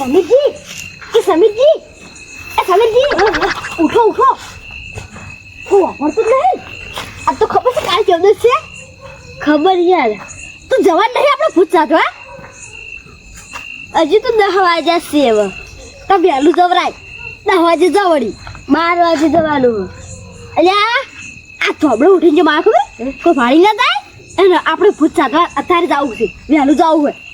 સમીરજી એ સમીરજી એ સમીરજી ઉઠો ઉઠો હું વાપરતું જ નહીં આ તો ખબર છે કાલ કેવું છે ખબર યાર તું જવાન નહીં આપણે ભૂત સાધવા હજી તો દહ વાગ્યા છે હવે તો વહેલું જવરાય દહ વાગે જવડી બાર વાગે જવાનું અલ્યા આ થોબડો ઉઠીને જો મારે ખબર કોઈ ભાડી ના થાય અને આપણે ભૂત સાધવા અત્યારે જવું છે વહેલું જવું હોય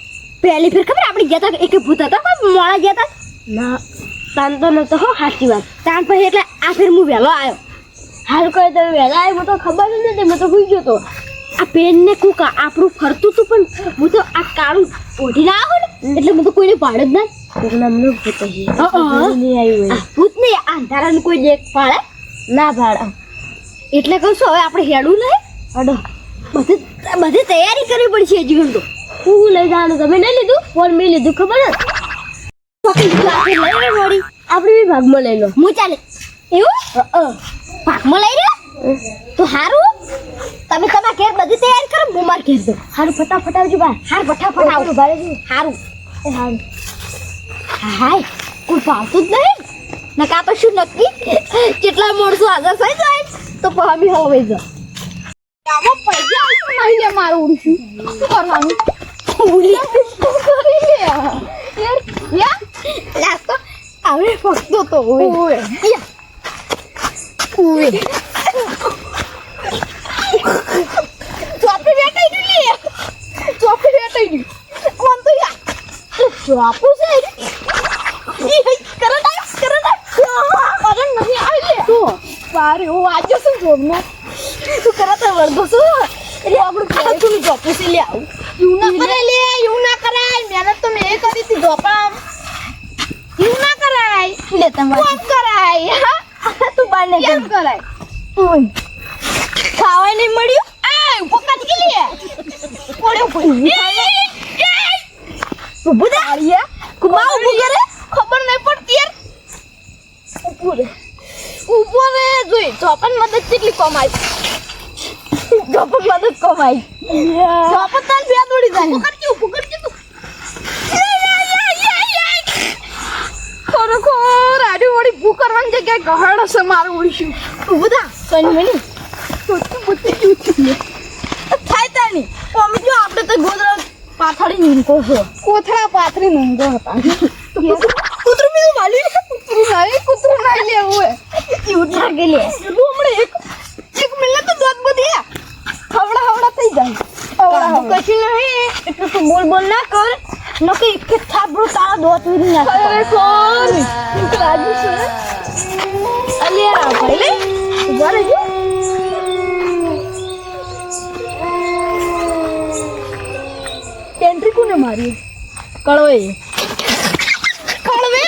પહેલી ફેર ખબર? આપણે ગયા હતા એક ભૂત હતા પણ મોડા ગયા હતા ના. તાન તો નતો હો સાચી વાત. તાન પછી એટલે આ ફેર હું વહેલો આવ્યો. હાલ કહે તો વહેલા આવ્યો મને તો ખબર જ નથી મેં તો ભૂલી ગયો તો. આ પેન ને કુકા આપણું ફરતું હતું પણ હું તો આ કાળું ઓઢી ના આવો ને એટલે હું તો કોઈને પાડ જ ના નામનું ભૂત નહીં આવ્યું ભૂત નહીં આ અંધારાનું કોઈ દેખ પાડે? ના પાડે. એટલે કહું છું હવે આપણે હેડું નહીં? અડો બધી બધી તૈયારી કરવી પડશે હજી તો. હું લઈ જવાનું તમે નહીં લીધું ફોન મેં લીધું ખબર જ આપણે બી ભાગમાં લઈ લો. હું ચાલે. એવું? ભાગમાં લઈ લો તો સારું તમે તમારા ઘેર બધી તૈયારી કરો હું માર ઘેર દઉં સારું ફટાફટ આવજો બા. હાર ફટાફટ આવજો. ભારે સારું સારું હારું. હાય કોઈ ભાવતું જ નહીં. નકા તો શું નક્કી? કેટલા માણસો હાજર થઈ જાય. તો પામી હવે જ. આમાં પૈસા આવશે મારું ઉડશું શું કરવાનું? આવડે ફક્તો તો ઓય ઉવે ચોપડી વેટાઈ ગઈ લે ચોપડી વેટાઈ ગઈ મન તો યાર ચોપુ છે. કરે ના કરે ના અરે નહીં આવી લે તો બારે હું. આજે શું જોબમાં તું કરે તો વળદો છું એટલે આપણું તું જોપુ છે લે આવું. એવું ના કરે લે એવું ના કરાય. મહેનત તો મેં કરી હતી જોપા એવું ના કરાય. લે તમારે કોમ કરાય તું બાર ને કેમ કરાય? ખાવા નહીં મળ્યું? આ લે? ઉભું દે આરિયા કુમા ઉભું કરે? ખબર નહીં પડતી યાર ઉભું રે. ઊભો રે જોઈ ચોપન મદદ કેટલી કમાઈ ચોપન મદદ કમાઈ ચોપન તાર બે દોડી જાય પકડજો પકડજો તું ખરેખર આડી વળી ભૂ કરવાની જગ્યાએ ગહડ હશે મારું ઉડીશું ઉભું થા કઈ મની તો બુદ્ધિ જૂઠી થાય તાની મમ્મી જો આપણે તો ગોદરા પાથળી નીંકો છો કોથળા પાથરી નીંકો હતા કૂતરું બીજું વાલી કૂતરું નહીં કૂતરું નહીં લેવું એવું લાગે લે એટલું હમણાં એક એક મિલે તો દોત બધી હવડા હવડા થઈ જાય હવડા હવડા કશું નહીં એટલું તું બોલ બોલ ના કર. નકે એક થાબડું તારા દોત વિરી ના અરે કોણ? રાજુ છે. અલ્યા ભાઈ ઊભા રહેજો. એન્ટ્રી કોને મારી? કળવે? કળવે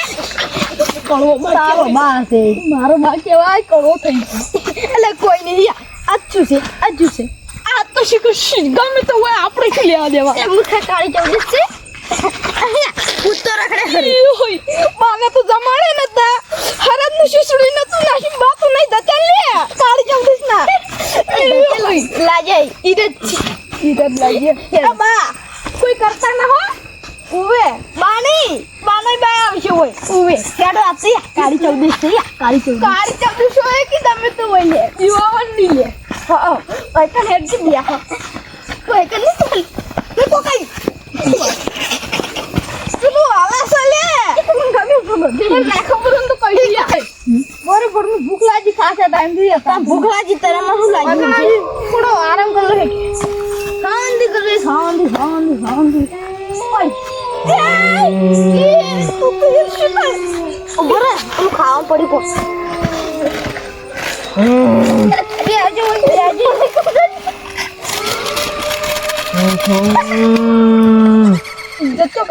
કળવો તારો બા છે. મારો બા કેવાય કળવો થઈ ગયો. એટલે કોઈ નહીં. આ આજુ છે આજુ છે. કશી શીખો શી ગમે તો હોય આપણે શું લેવા દેવા મુખા કાળી ચૌદસ છે ઉત્તર રખડે ખરી હોય બાને તો જમાડે ને તા હરદનું શીસડી નતું નાખી બાતુ નહીં દતા લે કાળી ચૌદસ ના લાજે ઈરે ઈરે લાજે બા કોઈ કરતા ના હો ઉવે બાની બાનો બા આવશે હોય ઉવે કેડો આતી કાળી ચૌદશ. કાળી ચૌદશ કાળી ચૌદશ હોય કે તમે તો હોય લે. યુવાનની લે. હા ઓય તો હા કોઈ કે નહીં તો તું તો કઈ તું તો આલા સલે મને ગમે ભગો મને ના ખબર તો કઈ લે બરોબર મને ભૂખ લાગી ખાસા ટાઈમથી હતા ભૂખ લાગી તારા માં શું લાગી થોડો આરામ કર લે શાંતિ કરે શાંતિ શાંતિ શાંતિ ખાવા પડી કો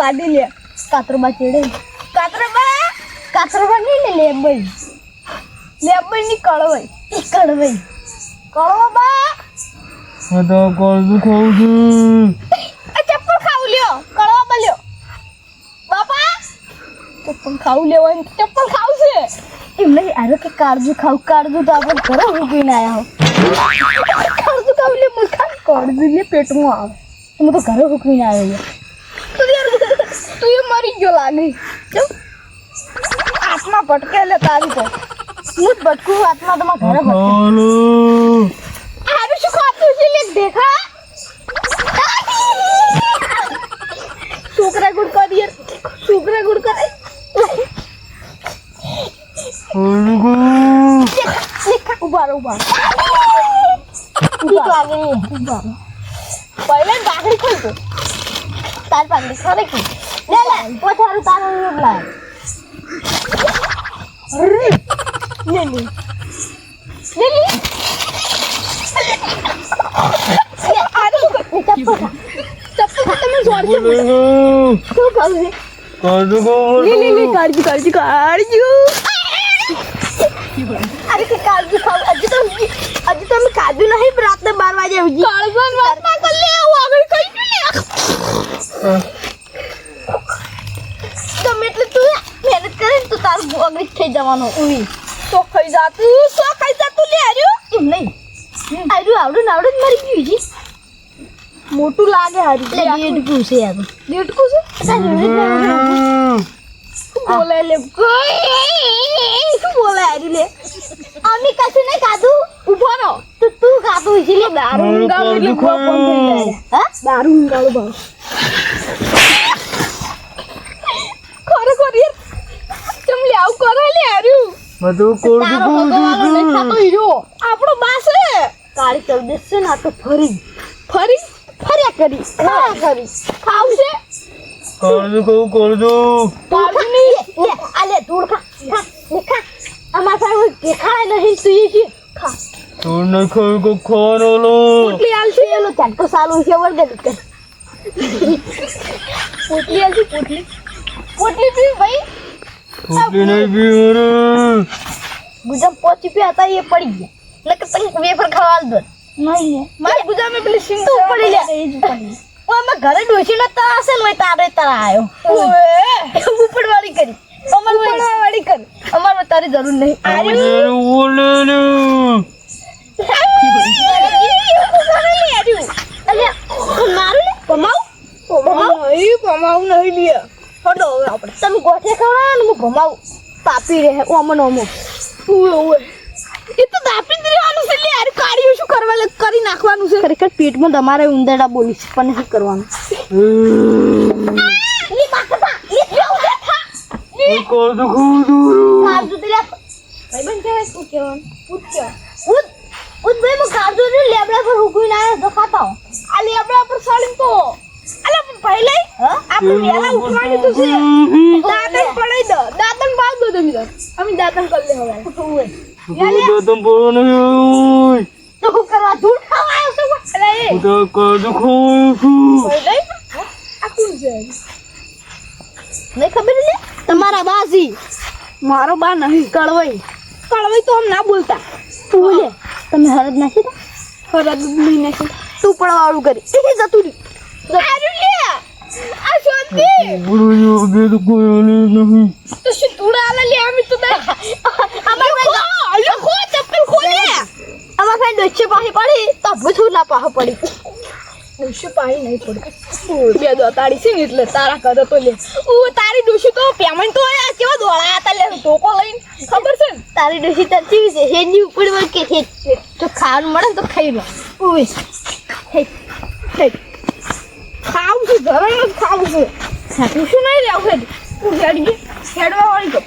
ગાડી લે. કાતરબા ચડે કાતરબા કાતરબા નહીં લે લેબઈ. લેબઈ ની કળવઈ કળવઈ. કળવા હું તો કોળું ખાઉં છું? ચપ્પલ ખાવ લ્યો. કળવા બલ્યો બાપા? ચપ્પલ ખાવ લેવો એમ ચપ્પલ ખાવ છે એમ નહીં આરે કે કાળજુ ખાવ કાળજુ તો આપણે ઘરે મૂકીને આયા હો. કાળજુ ખાવ લે મૂર્ખા કાળજુ લે પેટમાં આવે. હું તો ઘરે મૂકીને આવ્યો મરી ગયો લાગે આત્મા ભટકે એટલે તારી તો. હું જ ભટકું આત્મા તમારા મારા ઘરે ભટકે. આરું શું ખાતું છે? લે દેખા. છોકરા ગુડ કરીએ છોકરા ગુડ કરે. ઊભા ઊભા બીક લાગે ઊભા પહેલા બાકડી ખોલતો તાર પાકડી ખરે કે લે લે પોતારું તારું લાય અરે લે લે લે લે લે આરું શું કર ચપ્પલ ખા. ચપ્પલ ખા, તમે જોડ છે બોલો શું કરું છે કાજુ લે લે લે કોણ કાળજી કાળજી કાળજી અરે કે કાળજી ખાવ હજી તો હજી તો અમે કાજુ નહીં પણ રાતને બાર વાગે ઉજી કાળજન વાત ના કર લે આવું આગળ કઈ લે તમે એટલે તું મહેનત કરે ને તો તારું આગળ થઈ જવાનો ઉઈ. તો ખાઈ જાતું તો ખાઈ જાતું લે આર્યો એમ નહીં. આર્યું આવડું ને આવડું જ મરી ગયું જી મોટું લાગે હારી. લે ડેડકું છે યાર ડેડકું છે? બોલે લે? શું બોલે આરી લે? અમે કશું નહીં ખાધું? ઊભો રહો. તો તું ખાધું છે લે. દારૂ એટલે જાય. હા? દારૂ ઊંઘાડું બહુ. બધું તારો ભગવાન હીરો. આપણો બાસ છે. કાળી ચૌદસ છે ને આ તો ફરી. ફરી? ફર્યા કરી. ફર્યા કરી. ખાવશે? કાજુ કહું કરજો પાડની લે આ લે ધૂળ ખા ખા ખા. અમાર પાસે દેખાય નહીં સુઈ છે ખા. તું ન ખાઈ કો ખાનો લો પોટલી આલશે એલો ઝટકો સાલો છે વર્ગ કર પોટલી આલશે પોટલી પોટલી પી ભાઈ? ફૂટી નહીં પી મારે ગુજામ પોચી પી હતા એ પડી ગયા નકર તને વેફર ખવાલ દો નહીં મારે મારી ગુજામે પેલી સિંગ તો પડી લે એ જ પડી ઓ અમે ઘરે ડોસી ના તા હશે ને તારે તારા આયો ઓએ ઉપડવાળી કરી અમાર ઉપડવાળી કરી અમાર તારી જરૂર નહીં આર્યું મને બોલે ને તમે ગોઠે ખવડાવો ને હું ભમાવું પાપી રહે ઓમન ઓમો એ તો દાપી જ રહેવાનું છે લે યાર કાઢ્યું શું કરવા લે કરી નાખવાનું છે. ખરેખર પેટમાં તમારે ઉંદરડા બોલી છે પણ શું કરવાનું તે લે. ભાઈ બન શું કેવાનું પૂછ ઉદ ઉદ ભાઈ મો લેબડા પર હુકુઈ ના તો ખાતા આ લેબડા પર સાડી તો અલે ભાઈ લઈ આપણે વેલા ઉઠવાનું તો છે. દાંતન પડાઈ દો. દાંતન બાદ દો તમે અમે દાંતન કરી લે હવે. તો તમ બોલો નહીં તો હું કરવા ધૂળ ખાવા આવ્યો છું? અલે એ. હું તો કાજુ ખાઉં છું. ભાઈ લઈ આ કોણ છે? નહીં ખબર લે તમારા બાજી. મારો બા નહીં. કળવાઈ. કળવાઈ તો આમ ના બોલતા. તું બોલે. તમે હરદ નાખી દો. હરદ નહીં. નાખી તું પણ વાળું કરી. એ જતું રહ્યું પડી ડોશી પાણી નહીં પડી બે દોતાડી છે ને એટલે તારા કરો તો લે ઓ તારી ડોશી તો પેમેન્ટ તો આ કેવા દોડાયા તા લે ટોકો લઈને ખબર છે ને તારી ડોશી તાર ચીવી છે હેની ઉપર કે હે તો ખાવાનું મળે તો ખાઈ લો. ઓય હે હે ખાવું છું ઘરે જ ખાવું છું પૂછું નહીં લેવું છે તું હેડી હેડવા વાળી કહું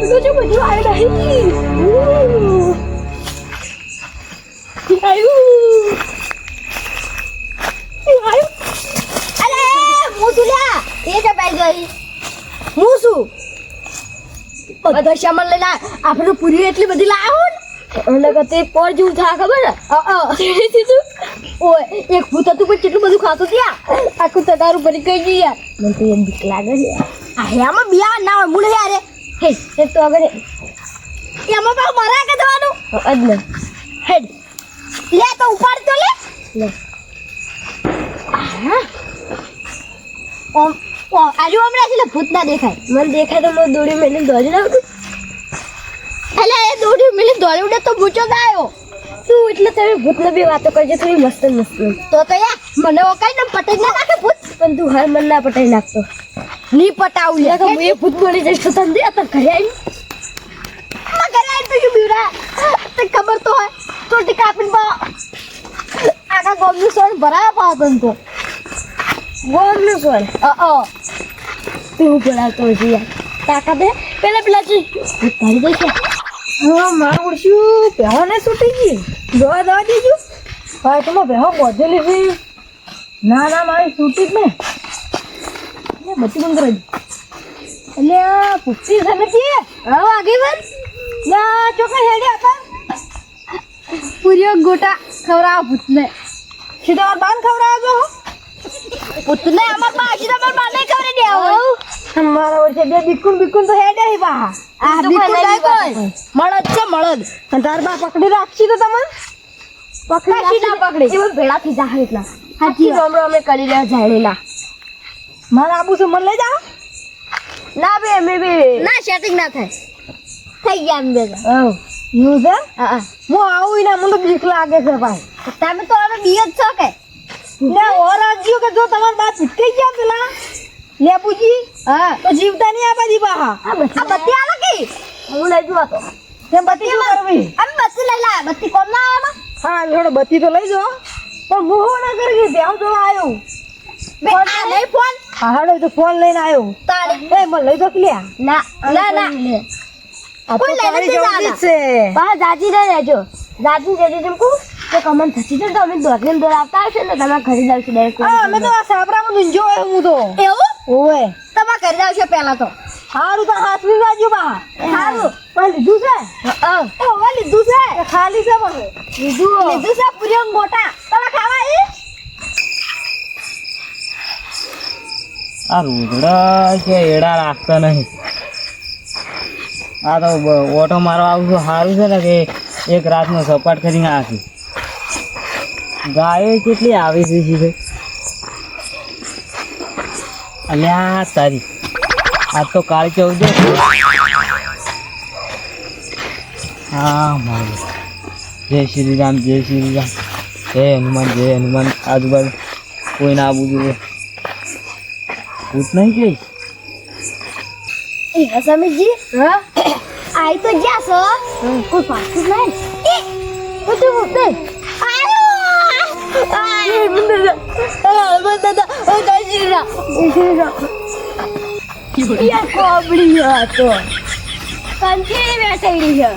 પેલું જો બધું આવી હું શું? બધા સામાન લઈને આપણે પૂરી એટલી બધી લાવો એટલે તે પર જેવું થાય ખબર? ને ઓય, એક ભૂત હતું, પણ કેટલું બધું ખાતું ત્યાં આખું તટારું ભરી કઈ ગઈ યાર. મને તો એમ બીક લાગે છે. આ હેમાં બિયા ના હોય, મૂળ યાર હે, એ તો આગળ એમાં પાછું મારા કે જવાનું? અજ ને. હેડ લે, તો ઉપાડ તો લે. લે. ઓમ ઓ આજુ હમણાં છે ભૂત ના દેખાય. મને દેખાય તો હું દોડી મેલી દોડી ના ઉડું એટલે એ દોડ્યું મેલી દોડી ઉડે તો ભૂચો ગાયો તું એટલે તમે ભૂતને બી વાતો કરજો થોડી મસ્ત મસ્ત તો તો યાર મને ઓકાઈ ને પટાઈ ના નાખે ભૂત? પણ તું હાલ મન ના પટાઈ નાખતો. ની પટાવું લે તો હું એ ભૂત બની જઈશ તો તને આ તો ઘરે આવી માં ઘરે આવી તો શું બીવડા તે ખબર તો હોય ચોટી કાપીને બા આખા ગોમનું સોન ભરાયા પાવ તન તો. ગોમનું સોન અ અ. તું ભરાતો હશે યાર. તાકાત દે પેલા પેલા તારી જશે. હા, મારું ઉડશું પહેવા ને છૂટી ગઈ. દવા દવા દેજો. તમે પહેવા બોધેલી છે. ના ના, મારી છૂટી જ ને બચી બંધ કરી એટલે આ પુષ્ટિ છે નથી હવે આગળ ના ચોખ્ખા હેડ્યા હતા. પૂર્યો ગોટા ખવડાવો ભૂતને. સીધા બાન ખવડાવો પૂતને અમાર બાજી તમાર બાને ખબર દે આવો. મારા વર્ષે બે બિકુન બિકુન તો હેડે હી બા. આ બિકુન કોઈ કોઈ મળદ છે મળદ. અને તાર બા પકડી રાખશી તો તમે? પકડી ના પકડી. એમાં એટલા. હાજી હમણાં અમે કરી રહ્યા મારા આબુ છે મને લઈ જાઓ. ના બે અમે બે. ના સેટિંગ ના થાય. થઈ ગયા અમે બે હા હા. આવું ને મને બીક લાગે છે ભાઈ. તમે તો હવે જ છો કે? ને ઓર આજ્યો કે જો તમાર બાત ભટકાઈ ગયા પેલા. લેબુજી હા. તો જીવતા નહીં આ બધી બા આ બત્તી આલે કે હું લઈ જવા તો. તેમ બત્તી શું કરવી? અમે બત્તી લઈ લા બત્તી કોમ ના આવે હા થોડો બત્તી તો લઈ જો. પણ હું હું ના કરી ગઈ ત્યાં તો આવ્યો બે આ લઈ ફોન? હા હાડો તો ફોન લઈને આવ્યો તારે. એ મને લઈ દો કે લ્યા ના ના ના. આ તો કોઈ લઈને જ જવાના. છે. બા જાજી રહેજો. જાજી રહેજો. જેમ કે કમન થતી છે ને તો અમે દોઢને દોડ આવતા હશે ને તમે ઘરે જ આવશે ડાયરેક્ટ હા અમે તો આ સાબરામાં ગુંજો હોય હું તો. એવું? ઓય તમે ઘરે જ આવશે પહેલા તો. હારું તો હાથવી બાજુ બા. હારું. પણ લીધું છે? હા ઓવે લીધું છે? ખાલી છે પણ. લીધું લીધું છે પૂરી મોટા. તમે ખાવા ઈ? આ રૂદડા કે એડા રાખતા નહીં. આ તો ઓટો મારવા આવું છું. સારું છે ને કે એક રાતનો સપાટ કરીને આખી. ગાયો કેટલી આવી છે ભાઈ અલ્યા તારી. આજ તો કાળી ચૌદ હા મારું. જય શ્રી રામ જય શ્રી રામ જય હનુમાન જય હનુમાન. આજુબાજુ કોઈ ના આવું જોઈએ. ભૂત નહીં કે? સમીરજી હા? આઈ તો ગયા છો. કોઈ પાછું નહીં. કોબડી હતો કંઠી બેઠેલી છે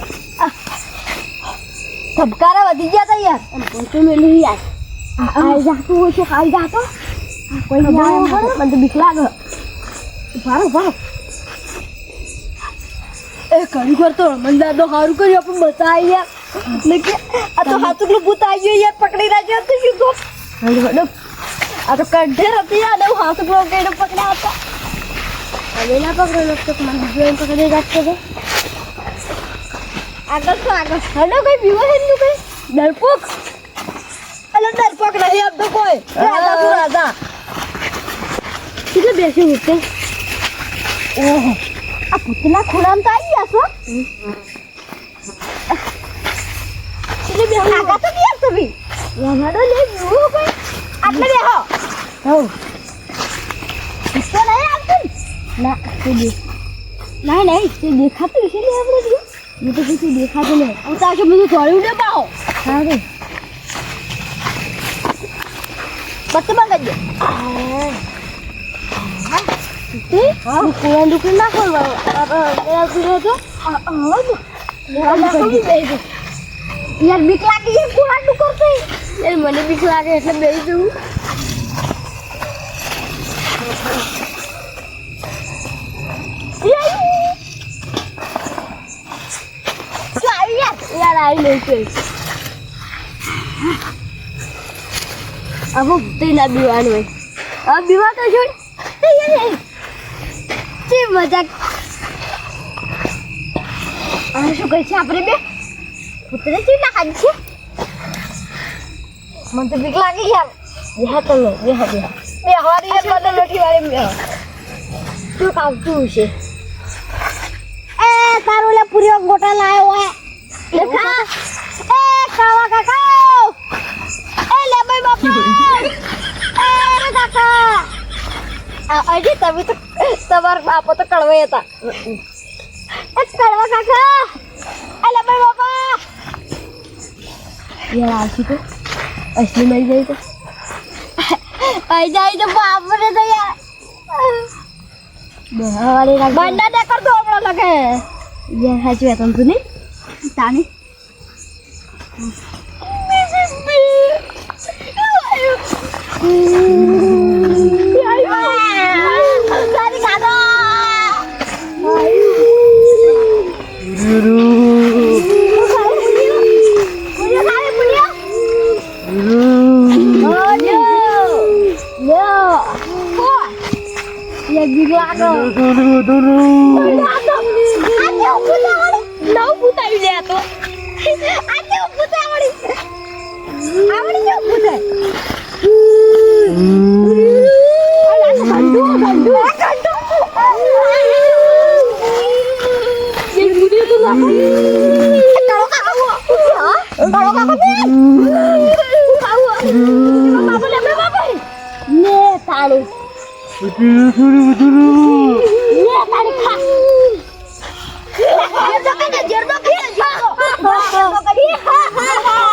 ધબકારા વધી ગયા તા યાર પોતે મેલી યાર આઈ જાતું હોય છે આઈ જાતો કોઈ આવે મને તો બીક લાગે ભારો ભારો એ ઘણી તો મને દાદો સારું કર્યું, આપણે બતાવી યાર આ તો હાથુકલું ભૂત આવી યાર પકડી રાખ્યો તો શું તો હલો આ તો કંઠેર હતી યાર હું હાથુકલો કઈને પકડ્યા હતા હવે ના પકડો તો મને એમ પકડી રાખતો તો આગળ તો આગળ હલો કોઈ બીવો છે નું કઈ ડરપોક અલે ડરપોક નહીં આપ તો કોઈ રાજા તું રાજા કેટલે બેસી ઉઠતે ઓહો આ ભૂતના ખૂણામાં તો આવી ગયા છો કેટલે બેસી આગળ તો છો ભી રમાડો લે બીવો કોઈ આટલે બેહો હવ તો નહીં આવતું ના તે દેખ નહીં નહીં તે દેખાતું છે ને આપણે જો હું તો દેખાતું નહીં હું બત્તી બંધ દે તે કુવાન ના ખોલવા તો યાર બીક લાગી યાર કોણ આટલું કરશે યાર મને બીક લાગે એટલે બેસી જવું યાર આવી નહીં કોઈ અમુક તે ના બીવાનું હોય. આ બીવા તો છોડ જે મજાક. શું કહે છે? આપણે બે? પુત્રે શું ના ખાધી છે મને તો બીક લાગી યાર બેહા તમે બેહા બેહા બે હવારી યાર મને નથી વાળી બે શું આવતું હશે એ તારો લે પૂરી ગોટા લાયો હોય દેખા એ કાવા કાકા એ લે ભાઈ બાપા એ કાકા હજી તમે તો તમારા બાપો તો કડવાઈ હતા એ કડવા કાકા અલે ભાઈ બાપા યાર આવશે તો અસલી મરી જાય તો. આઈ જાય તો બાપરે તો યાર. બંડા દે. કર દો હમણાં લગે. યાર સાચી વાત તું નહીં? તાની. Ya gila dong. Dulu dulu dulu. Ayo buta wali. Nau buta ini aku. Ayo buta wali. Awali yo buta. Alas bandu bandu bandu. Jadi budi itu apa? Kalau kamu, kalau kamu, kamu, kamu, kamu, kamu, kamu, kamu, kamu, kamu, kamu, ખા જેરદો કને જેરદો kan? જેરદો જેરદો કને જેરદો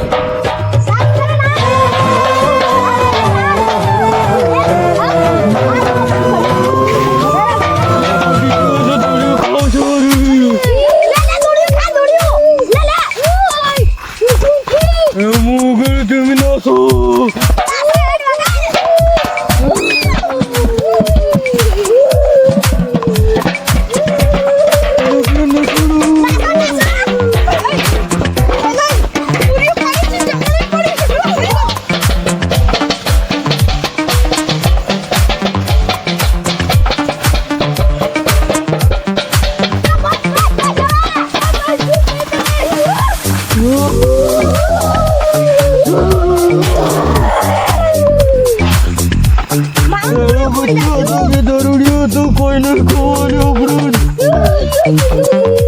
તમે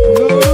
Ooh.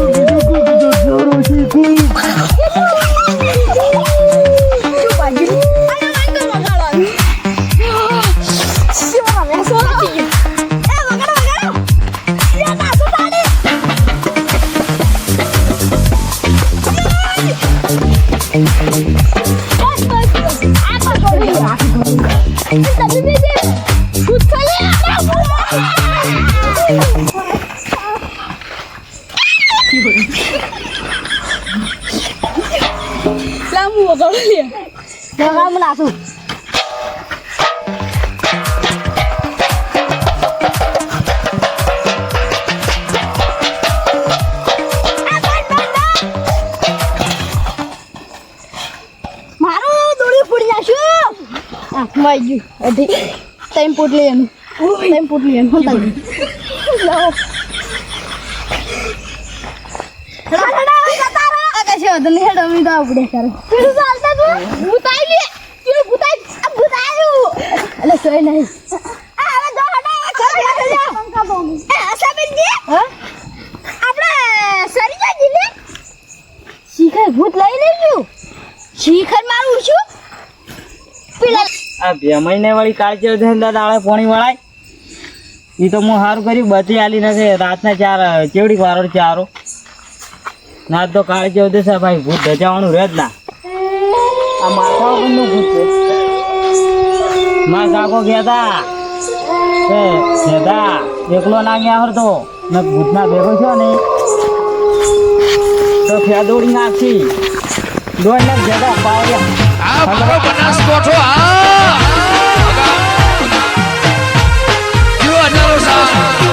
જો હટા ઘર બેઠો પંખા બહુ એ અસાબેનજી હા આપણે સરીજા જીલે શીખર ભૂત લઈ લેજો શિખર મારું શું પેલા આ બે મહિને વાળી કાળજી ધંધા દાળે પોણી વળાય. એ તો હું સારું કર્યું, બચી આલી નથી. રાતના ચાર ચેવડી વારો ચારો. ના તો કાળજી છે, ભાઈ, ભૂત ધજાવાનું રહે જ ના. આ માથા ઉપરનું ભૂત છે? મા કાકો ગયા તા. એ એકલો ના ગયા હરતો ને ભૂતના ભેગો છો ને. તો ફેદોડી નાખી. દોડ નાખ જતા પાવ્યા આ મારો બનાસકોઠો goes on.